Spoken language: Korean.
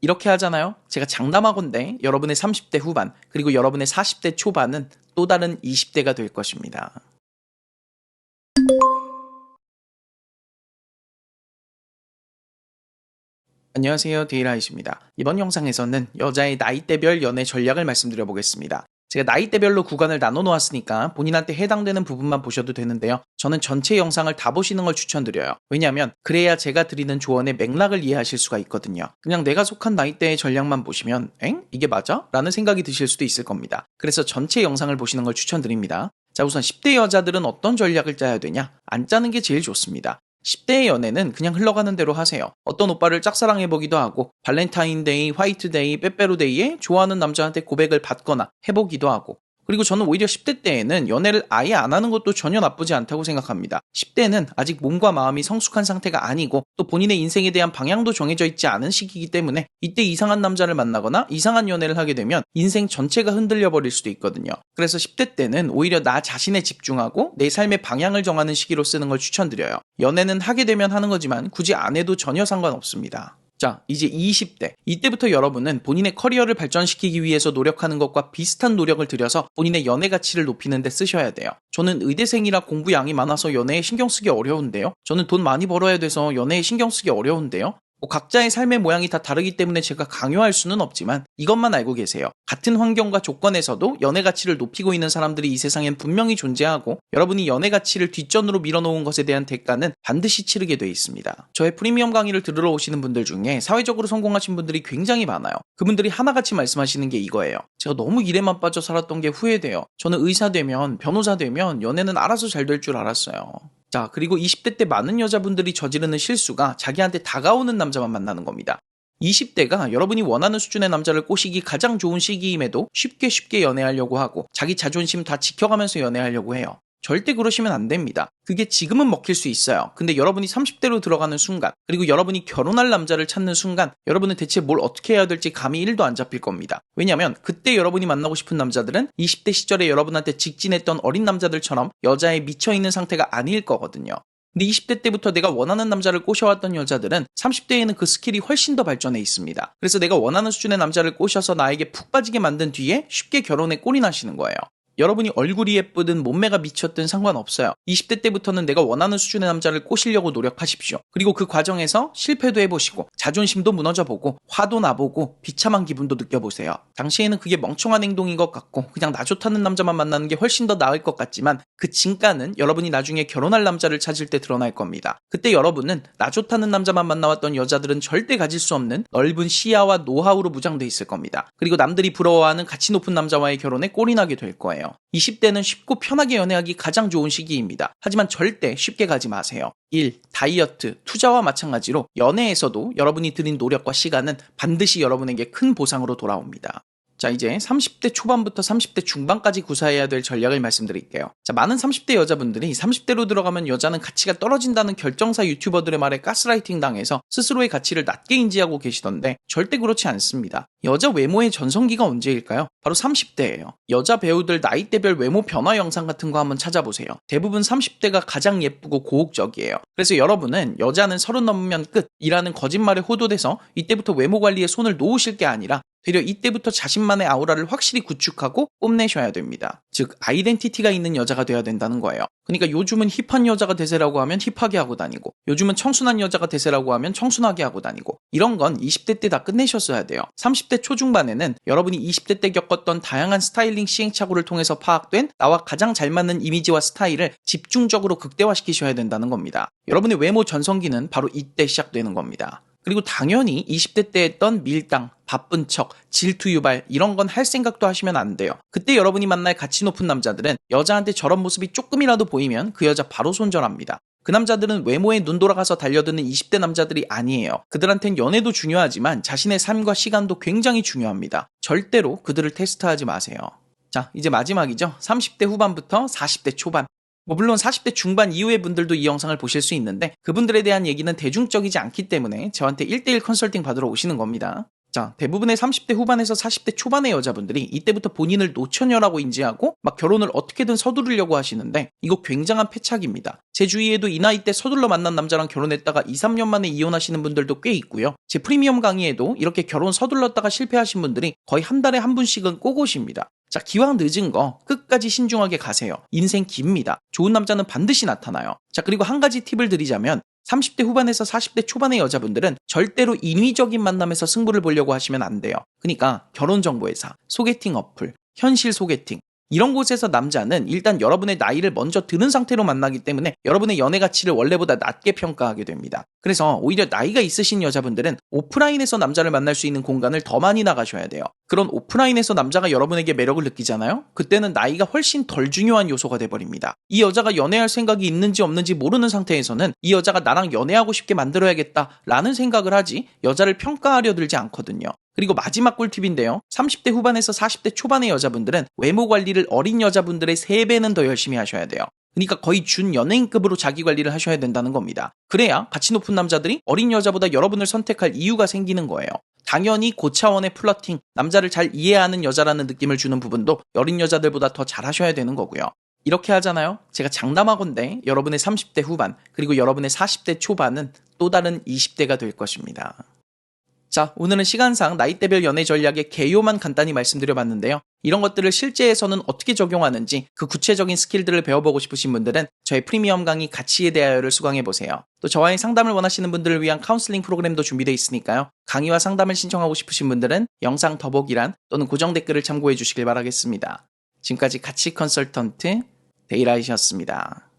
이렇게 하잖아요. 제가 장담하건대 여러분의 30대 후반 그리고 여러분의 40대 초반은 또 다른 20대가 될 것입니다. 안녕하세요. 데이라이트입니다. 이번 영상에서는 여자의 나이대별 연애 전략을 말씀드려 보겠습니다. 제가 나이대별로 구간을 나눠 놓았으니까 본인한테 해당되는 부분만 보셔도 되는데요. 저는 전체 영상을 다 보시는 걸 추천드려요. 왜냐하면 그래야 제가 드리는 조언의 맥락을 이해하실 수가 있거든요. 그냥 내가 속한 나이대의 전략만 보시면 엥? 이게 맞아? 라는 생각이 드실 수도 있을 겁니다. 그래서 전체 영상을 보시는 걸 추천드립니다. 자, 우선 10대 여자들은 어떤 전략을 짜야 되냐? 안 짜는 게 제일 좋습니다. 10대의 연애는 그냥 흘러가는 대로 하세요. 어떤 오빠를 짝사랑해보기도 하고, 발렌타인데이, 화이트데이, 빼빼로데이에 좋아하는 남자한테 고백을 받거나 해보기도 하고, 그리고 저는 오히려 10대 때에는 연애를 아예 안 하는 것도 전혀 나쁘지 않다고 생각합니다. 10대는 아직 몸과 마음이 성숙한 상태가 아니고 또 본인의 인생에 대한 방향도 정해져 있지 않은 시기이기 때문에 이때 이상한 남자를 만나거나 이상한 연애를 하게 되면 인생 전체가 흔들려 버릴 수도 있거든요. 그래서 10대 때는 오히려 나 자신에 집중하고 내 삶의 방향을 정하는 시기로 쓰는 걸 추천드려요. 연애는 하게 되면 하는 거지만 굳이 안 해도 전혀 상관없습니다. 자, 이제 20대. 이때부터 여러분은 본인의 커리어를 발전시키기 위해서 노력하는 것과 비슷한 노력을 들여서 본인의 연애 가치를 높이는 데 쓰셔야 돼요. 저는 의대생이라 공부 양이 많아서 연애에 신경 쓰기 어려운데요. 저는 돈 많이 벌어야 돼서 연애에 신경 쓰기 어려운데요. 뭐 각자의 삶의 모양이 다 다르기 때문에 제가 강요할 수는 없지만 이것만 알고 계세요. 같은 환경과 조건에서도 연애 가치를 높이고 있는 사람들이 이 세상엔 분명히 존재하고 여러분이 연애 가치를 뒷전으로 밀어놓은 것에 대한 대가는 반드시 치르게 돼 있습니다. 저의 프리미엄 강의를 들으러 오시는 분들 중에 사회적으로 성공하신 분들이 굉장히 많아요. 그분들이 하나같이 말씀하시는 게 이거예요. 제가 너무 일에만 빠져 살았던 게 후회돼요. 저는 의사 되면 변호사 되면 연애는 알아서 잘 될 줄 알았어요. 자, 그리고 20대 때 많은 여자분들이 저지르는 실수가 자기한테 다가오는 남자만 만나는 겁니다. 20대가 여러분이 원하는 수준의 남자를 꼬시기 가장 좋은 시기임에도 쉽게 쉽게 연애하려고 하고 자기 자존심 다 지켜가면서 연애하려고 해요. 절대 그러시면 안 됩니다. 그게 지금은 먹힐 수 있어요. 근데 여러분이 30대로 들어가는 순간, 그리고 여러분이 결혼할 남자를 찾는 순간, 여러분은 대체 뭘 어떻게 해야 될지 감이 1도 안 잡힐 겁니다. 왜냐면 그때 여러분이 만나고 싶은 남자들은 20대 시절에 여러분한테 직진했던 어린 남자들처럼 여자에 미쳐있는 상태가 아닐 거거든요. 근데 20대 때부터 내가 원하는 남자를 꼬셔왔던 여자들은 30대에는 그 스킬이 훨씬 더 발전해 있습니다. 그래서 내가 원하는 수준의 남자를 꼬셔서 나에게 푹 빠지게 만든 뒤에 쉽게 결혼에 꼴이 나시는 거예요. 여러분이 얼굴이 예쁘든 몸매가 미쳤든 상관없어요. 20대 때부터는 내가 원하는 수준의 남자를 꼬시려고 노력하십시오. 그리고 그 과정에서 실패도 해보시고 자존심도 무너져보고 화도 나보고 비참한 기분도 느껴보세요. 당시에는 그게 멍청한 행동인 것 같고 그냥 나 좋다는 남자만 만나는 게 훨씬 더 나을 것 같지만 그 진가는 여러분이 나중에 결혼할 남자를 찾을 때 드러날 겁니다. 그때 여러분은 나 좋다는 남자만 만나왔던 여자들은 절대 가질 수 없는 넓은 시야와 노하우로 무장돼 있을 겁니다. 그리고 남들이 부러워하는 가치 높은 남자와의 결혼에 꼴이 나게 될 거예 요. 20대는 쉽고 편하게 연애하기 가장 좋은 시기입니다. 하지만 절대 쉽게 가지 마세요. 1. 다이어트, 투자와 마찬가지로 연애에서도 여러분이 들인 노력과 시간은 반드시 여러분에게 큰 보상으로 돌아옵니다. 자, 이제 30대 초반부터 30대 중반까지 구사해야 될 전략을 말씀드릴게요. 자, 많은 30대 여자분들이 30대로 들어가면 여자는 가치가 떨어진다는 결정사 유튜버들의 말에 가스라이팅 당해서 스스로의 가치를 낮게 인지하고 계시던데 절대 그렇지 않습니다. 여자 외모의 전성기가 언제일까요? 바로 30대예요. 여자 배우들 나이대별 외모 변화 영상 같은 거 한번 찾아보세요. 대부분 30대가 가장 예쁘고 고혹적이에요. 그래서 여러분은 여자는 서른 넘으면 끝이라는 거짓말에 호도돼서 이때부터 외모 관리에 손을 놓으실 게 아니라 되려 이때부터 자신만의 아우라를 확실히 구축하고 뽐내셔야 됩니다. 즉, 아이덴티티가 있는 여자가 돼야 된다는 거예요. 그러니까 요즘은 힙한 여자가 대세라고 하면 힙하게 하고 다니고, 요즘은 청순한 여자가 대세라고 하면 청순하게 하고 다니고, 이런 건 20대 때 다 끝내셨어야 돼요. 30대 초중반에는 여러분이 20대 때 겪었던 다양한 스타일링 시행착오를 통해서 파악된 나와 가장 잘 맞는 이미지와 스타일을 집중적으로 극대화시키셔야 된다는 겁니다. 여러분의 외모 전성기는 바로 이때 시작되는 겁니다. 그리고 당연히 20대 때 했던 밀당, 바쁜 척, 질투 유발 이런 건 할 생각도 하시면 안 돼요. 그때 여러분이 만날 가치 높은 남자들은 여자한테 저런 모습이 조금이라도 보이면 그 여자 바로 손절합니다. 그 남자들은 외모에 눈 돌아가서 달려드는 20대 남자들이 아니에요. 그들한텐 연애도 중요하지만 자신의 삶과 시간도 굉장히 중요합니다. 절대로 그들을 테스트하지 마세요. 자, 이제 마지막이죠. 30대 후반부터 40대 초반. 뭐 물론 40대 중반 이후의 분들도 이 영상을 보실 수 있는데 그분들에 대한 얘기는 대중적이지 않기 때문에 저한테 1대1 컨설팅 받으러 오시는 겁니다. 자, 대부분의 30대 후반에서 40대 초반의 여자분들이 이때부터 본인을 노처녀라고 인지하고 막 결혼을 어떻게든 서두르려고 하시는데 이거 굉장한 패착입니다. 제 주위에도 이 나이 때 서둘러 만난 남자랑 결혼했다가 2, 3년 만에 이혼하시는 분들도 꽤 있고요. 제 프리미엄 강의에도 이렇게 결혼 서둘렀다가 실패하신 분들이 거의 한 달에 한 분씩은 꼭 오십니다. 자, 기왕 늦은 거 끝까지 신중하게 가세요. 인생 깁니다. 좋은 남자는 반드시 나타나요. 자, 그리고 한 가지 팁을 드리자면 30대 후반에서 40대 초반의 여자분들은 절대로 인위적인 만남에서 승부를 보려고 하시면 안 돼요. 그러니까 결혼 정보회사, 소개팅 어플, 현실 소개팅 이런 곳에서 남자는 일단 여러분의 나이를 먼저 들은 상태로 만나기 때문에 여러분의 연애 가치를 원래보다 낮게 평가하게 됩니다. 그래서 오히려 나이가 있으신 여자분들은 오프라인에서 남자를 만날 수 있는 공간을 더 많이 나가셔야 돼요. 그런 오프라인에서 남자가 여러분에게 매력을 느끼잖아요? 그때는 나이가 훨씬 덜 중요한 요소가 돼버립니다. 이 여자가 연애할 생각이 있는지 없는지 모르는 상태에서는 이 여자가 나랑 연애하고 싶게 만들어야겠다 라는 생각을 하지 여자를 평가하려 들지 않거든요. 그리고 마지막 꿀팁인데요. 30대 후반에서 40대 초반의 여자분들은 외모 관리를 어린 여자분들의 3배는 더 열심히 하셔야 돼요. 그러니까 거의 준 연예인급으로 자기 관리를 하셔야 된다는 겁니다. 그래야 가치 높은 남자들이 어린 여자보다 여러분을 선택할 이유가 생기는 거예요. 당연히 고차원의 플러팅, 남자를 잘 이해하는 여자라는 느낌을 주는 부분도 어린 여자들보다 더 잘하셔야 되는 거고요. 이렇게 하잖아요. 제가 장담하건데 여러분의 30대 후반 그리고 여러분의 40대 초반은 또 다른 20대가 될 것입니다. 자, 오늘은 시간상 나이대별 연애 전략의 개요만 간단히 말씀드려봤는데요. 이런 것들을 실제에서는 어떻게 적용하는지 그 구체적인 스킬들을 배워보고 싶으신 분들은 저의 프리미엄 강의 가치에 대하여를 수강해보세요. 또 저와의 상담을 원하시는 분들을 위한 카운슬링 프로그램도 준비되어 있으니까요. 강의와 상담을 신청하고 싶으신 분들은 영상 더보기란 또는 고정 댓글을 참고해 주시길 바라겠습니다. 지금까지 가치 컨설턴트 데이라이셨습니다.